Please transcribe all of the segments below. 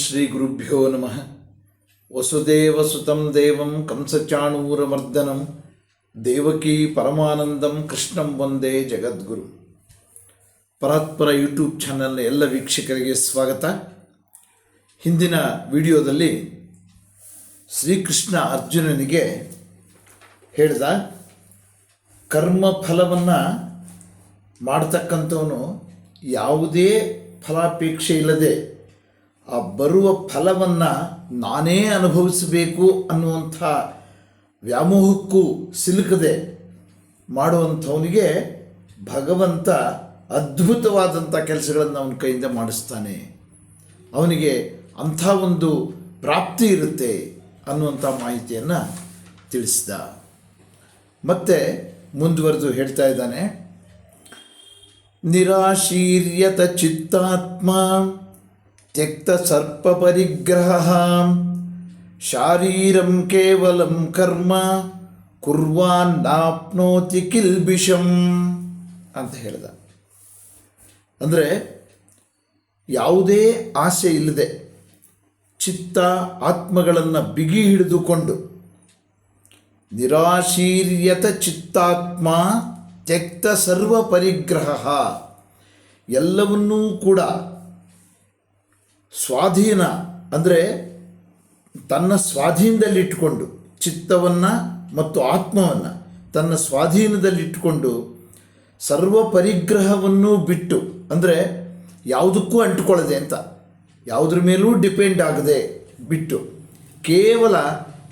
ಶ್ರೀ ಗುರುಭ್ಯೋ ನಮಃ ವಸುದೇವ ಸುತಂ ದೇವಂ ಕಂಸಚಾಣೂರಮರ್ದನಂ ದೇವಕಿ ಪರಮಾನಂದಂ ಕೃಷ್ಣಂ ವಂದೇ ಜಗದ್ಗುರು ಪರಾತ್ಪರ ಯೂಟ್ಯೂಬ್ ಚಾನಲ್ನ ಎಲ್ಲ ವೀಕ್ಷಕರಿಗೆ ಸ್ವಾಗತ. ಹಿಂದಿನ ವಿಡಿಯೋದಲ್ಲಿ ಶ್ರೀಕೃಷ್ಣ ಅರ್ಜುನನಿಗೆ ಹೇಳಿದ, ಕರ್ಮ ಫಲವನ್ನು ಮಾಡ್ತಕ್ಕಂಥವನು ಯಾವುದೇ ಫಲಾಪೇಕ್ಷೆ ಇಲ್ಲದೆ ಆ ಬರುವ ಫಲವನ್ನು ನಾನೇ ಅನುಭವಿಸಬೇಕು ಅನ್ನುವಂಥ ವ್ಯಾಮೋಹಕ್ಕೂ ಸಿಲುಕದೆ ಮಾಡುವಂಥವನಿಗೆ ಭಗವಂತ ಅದ್ಭುತವಾದಂಥ ಕೆಲಸಗಳನ್ನು ಅವನ ಕೈಯಿಂದ ಮಾಡಿಸ್ತಾನೆ. ಅವನಿಗೆ ಅಂಥ ಒಂದು ಪ್ರಾಪ್ತಿ ಇರುತ್ತೆ ಅನ್ನುವಂಥ ಮಾಹಿತಿಯನ್ನು ತಿಳಿಸಿದ. ಮತ್ತೆ ಮುಂದುವರೆದು ಹೇಳ್ತಾ ಇದ್ದಾನೆ. ನಿರಾಶೀರ್ಯತ ಚಿತ್ತಾತ್ಮ ಶಾರೀರಂ ಕೇವಲಂ ಕರ್ಮ ಕುರ್ವಾನ್ನಾಪ್ನೋತಿ ಕಿಲ್ಬಿಷಂ ಅಂತ ಹೇಳಿದ. ಅಂದರೆ ಯಾವುದೇ ಆಸೆ ಇಲ್ಲದೆ ಚಿತ್ತ ಆತ್ಮಗಳನ್ನು ಬಿಗಿ ಹಿಡಿದುಕೊಂಡು ನಿರಾಶೀರ್ಯತ ಚಿತ್ತಾತ್ಮ ತ್ಯಕ್ತ ಸರ್ವ ಪರಿಗ್ರಹ ಎಲ್ಲವನ್ನೂ ಕೂಡ ಸ್ವಾಧೀನ, ಅಂದರೆ ತನ್ನ ಸ್ವಾಧೀನದಲ್ಲಿಟ್ಟುಕೊಂಡು, ಚಿತ್ತವನ್ನು ಮತ್ತು ಆತ್ಮವನ್ನು ತನ್ನ ಸ್ವಾಧೀನದಲ್ಲಿಟ್ಟುಕೊಂಡು ಸರ್ವ ಪರಿಗ್ರಹವನ್ನು ಬಿಟ್ಟು, ಅಂದರೆ ಯಾವುದಕ್ಕೂ ಅಂಟುಕೊಳ್ಳದೆ ಅಂತ, ಯಾವುದ್ರ ಮೇಲೂ ಡಿಪೆಂಡ್ ಆಗದೆ ಬಿಟ್ಟು, ಕೇವಲ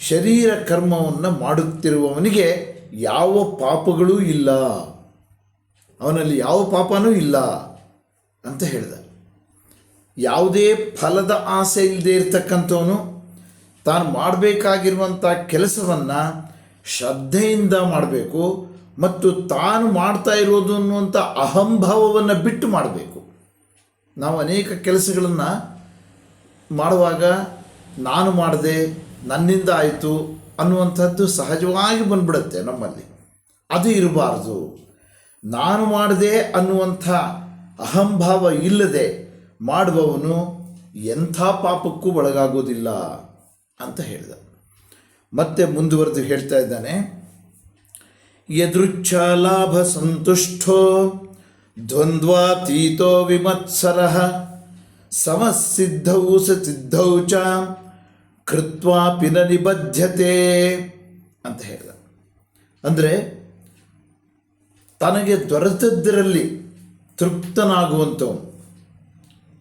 ಶರೀರ ಕರ್ಮವನ್ನು ಮಾಡುತ್ತಿರುವವನಿಗೆ ಯಾವ ಪಾಪಗಳೂ ಇಲ್ಲ. ಅವನಲ್ಲಿ ಯಾವ ಪಾಪನೂ ಇಲ್ಲ ಅಂತ ಹೇಳಿದ. ಯಾವುದೇ ಫಲದ ಆಸೆ ಇಲ್ಲದೆ ಇರತಕ್ಕಂಥವನು ತಾನು ಮಾಡಬೇಕಾಗಿರುವಂಥ ಕೆಲಸವನ್ನು ಶ್ರದ್ಧೆಯಿಂದ ಮಾಡಬೇಕು ಮತ್ತು ತಾನು ಮಾಡ್ತಾ ಇರೋದು ಅನ್ನುವಂಥ ಅಹಂಭಾವವನ್ನು ಬಿಟ್ಟು ಮಾಡಬೇಕು. ನಾವು ಅನೇಕ ಕೆಲಸಗಳನ್ನು ಮಾಡುವಾಗ ನಾನು ಮಾಡಿದೆ, ನನ್ನಿಂದ ಆಯಿತು ಅನ್ನುವಂಥದ್ದು ಸಹಜವಾಗಿ ಬಂದ್ಬಿಡುತ್ತೆ ನಮ್ಮಲ್ಲಿ. ಅದು ಇರಬಾರ್ದು. ನಾನು ಮಾಡಿದೆ ಅನ್ನುವಂಥ ಅಹಂಭಾವ ಇಲ್ಲದೆ ಮಾಡುವವನು ಎಂಥ ಪಾಪಕ್ಕೂ ಒಳಗಾಗೋದಿಲ್ಲ ಅಂತ ಹೇಳಿದ. ಮತ್ತೆ ಮುಂದುವರೆದು ಹೇಳ್ತಾ ಇದ್ದಾನೆ, ಯದೃಚ್ಛ ಲಾಭ ಸಂತುಷ್ಟೋ ದ್ವಂದ್ವಾತೀತೋ ವಿಮತ್ಸರ ಸಮಸಿದ್ಧೌ ಸಿದ್ಧೌ ಚ ಕೃತ್ವಾಪಿ ನ ನಿಬದ್ಧತೆ ಅಂತ ಹೇಳಿದ. ಅಂದರೆ ತನಗೆ ದೊರೆತದ್ದರಲ್ಲಿ ತೃಪ್ತನಾಗುವಂಥವನು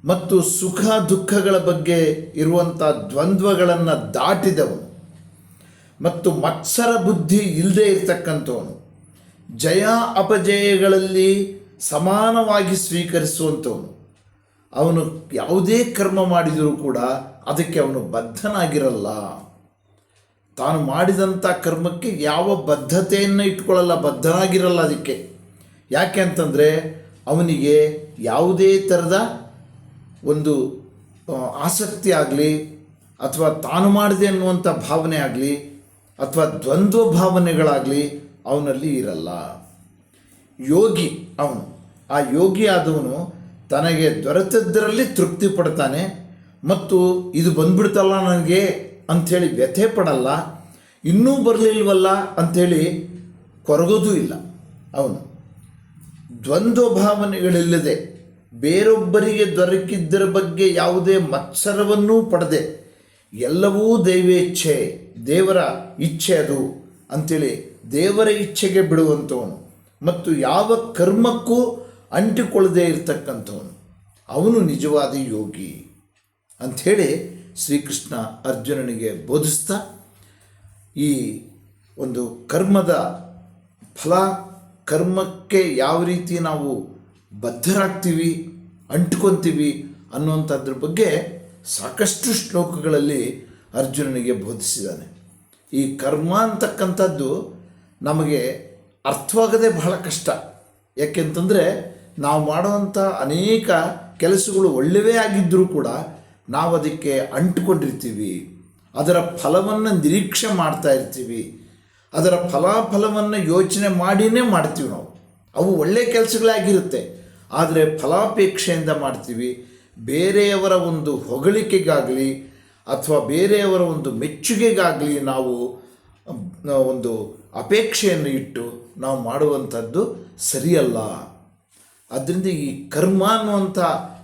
ಮತ್ತು ಸುಖ ದುಃಖಗಳ ಬಗ್ಗೆ ಇರುವಂಥ ದ್ವಂದ್ವಗಳನ್ನು ದಾಟಿದವನು. ಮತ್ತು ಮತ್ಸರ ಬುದ್ಧಿ ಇಲ್ಲದೆ ಇರತಕ್ಕಂಥವನು. ಜಯ ಅಪಜಯಗಳಲ್ಲಿ ಸಮಾನವಾಗಿ ಸ್ವೀಕರಿಸುವಂಥವನು. ಅವನು ಯಾವುದೇ ಕರ್ಮ ಮಾಡಿದರೂ ಕೂಡ ಅದಕ್ಕೆ ಅವನು ಬದ್ಧನಾಗಿರಲ್ಲ. ತಾನು ಮಾಡಿದಂಥ ಕರ್ಮಕ್ಕೆ ಯಾವ ಬದ್ಧತೆಯನ್ನು ಇಟ್ಕೊಳ್ಳಲ್ಲ ಬದ್ಧನಾಗಿರಲ್ಲ ಅದಕ್ಕೆ. ಯಾಕೆ ಅಂತಂದರೆ ಅವನಿಗೆ ಯಾವುದೇ ಥರದ ಒಂದು ಆಸಕ್ತಿ ಆಗಲಿ, ಅಥವಾ ತಾನು ಮಾಡಿದೆ ಅನ್ನುವಂಥ ಭಾವನೆ ಆಗಲಿ, ಅಥವಾ ದ್ವಂದ್ವ ಭಾವನೆಗಳಾಗಲಿ ಅವನಲ್ಲಿ ಇರಲ್ಲ. ಯೋಗಿ ಅವನು, ಆ ಯೋಗಿ ಆದವನು ತನಗೆ ದೊರೆತದ್ದರಲ್ಲಿ ತೃಪ್ತಿ ಪಡ್ತಾನೆ, ಮತ್ತು ಇದು ಬಂದ್ಬಿಡ್ತಲ್ಲ ನನಗೆ ಅಂಥೇಳಿ ವ್ಯಥೆ ಪಡಲ್ಲ, ಇನ್ನೂ ಬರಲಿಲ್ವಲ್ಲ ಅಂಥೇಳಿ ಕೊರಗೋದೂ ಇಲ್ಲ ಅವನು. ದ್ವಂದ್ವ ಭಾವನೆಗಳಿಲ್ಲದೆ ಬೇರೊಬ್ಬರಿಗೆ ದೊರಕಿದ್ದರ ಬಗ್ಗೆ ಯಾವುದೇ ಮತ್ಸರವನ್ನೂ ಪಡೆದೆ. ಎಲ್ಲವೂ ದೈವೇಚ್ಛೆ, ದೇವರ ಇಚ್ಛೆ ಅದು. ಅಂತೇಳಿ ದೇವರ ಇಚ್ಛೆಗೆ ಬಿಡುವಂಥವನು ಮತ್ತು ಯಾವ ಕರ್ಮಕ್ಕೂ ಅಂಟಿಕೊಳ್ಳದೆ ಇರತಕ್ಕಂಥವನು. ಅವನು ನಿಜವಾದ ಯೋಗಿ. ಅಂಥೇಳಿ ಶ್ರೀಕೃಷ್ಣ ಅರ್ಜುನನಿಗೆ ಬೋಧಿಸ್ತಾ ಈ ಒಂದು ಕರ್ಮದ ಫಲ, ಕರ್ಮಕ್ಕೆ ಯಾವ ರೀತಿ ನಾವು ಬದ್ಧರಾಗ್ತೀವಿ ಅಂಟ್ಕೊತೀವಿ ಅನ್ನುವಂಥದ್ರ ಬಗ್ಗೆ ಸಾಕಷ್ಟು ಶ್ಲೋಕಗಳಲ್ಲಿ ಅರ್ಜುನನಿಗೆ ಬೋಧಿಸಿದ್ದಾನೆ. ಈ ಕರ್ಮ ಅಂತಕ್ಕಂಥದ್ದು ನಮಗೆ ಅರ್ಥವಾಗದೆ ಬಹಳ ಕಷ್ಟ. ಯಾಕೆಂತಂದರೆ ನಾವು ಮಾಡುವಂಥ ಅನೇಕ ಕೆಲಸಗಳು ಒಳ್ಳೆಯವೇ ಆಗಿದ್ದರೂ ಕೂಡ ನಾವು ಅದಕ್ಕೆ ಅಂಟುಕೊಂಡಿರ್ತೀವಿ. ಅದರ ಫಲವನ್ನು ನಿರೀಕ್ಷೆ ಮಾಡ್ತಾ ಇರ್ತೀವಿ. ಅದರ ಫಲಾಫಲವನ್ನು ಯೋಚನೆ ಮಾಡಿನೇ ಮಾಡ್ತೀವಿ ನಾವು. ಅವು ಒಳ್ಳೆಯ ಕೆಲಸಗಳಾಗಿರುತ್ತೆ ಆದರೆ ಫಲಾಪೇಕ್ಷೆಯಿಂದ ಮಾಡ್ತೀವಿ. ಬೇರೆಯವರ ಒಂದು ಹೊಗಳಿಕೆಗಾಗಲಿ ಅಥವಾ ಬೇರೆಯವರ ಒಂದು ಮೆಚ್ಚುಗೆಗಾಗಲಿ ನಾವು ಒಂದು ಅಪೇಕ್ಷೆಯನ್ನು ಇಟ್ಟು ನಾವು ಮಾಡುವಂಥದ್ದು ಸರಿಯಲ್ಲ. ಅದರಿಂದ ಈ ಕರ್ಮ ಅನ್ನುವಂಥ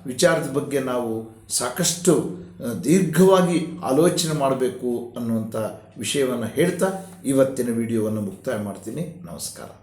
ವಿಚಾರದ ಬಗ್ಗೆ ನಾವು ಸಾಕಷ್ಟು ದೀರ್ಘವಾಗಿ ಆಲೋಚನೆ ಮಾಡಬೇಕು ಅನ್ನುವಂಥ ವಿಷಯವನ್ನು ಹೇಳ್ತಾ ಇವತ್ತಿನ ವಿಡಿಯೋವನ್ನು ಮುಕ್ತಾಯ ಮಾಡ್ತೀನಿ. ನಮಸ್ಕಾರ.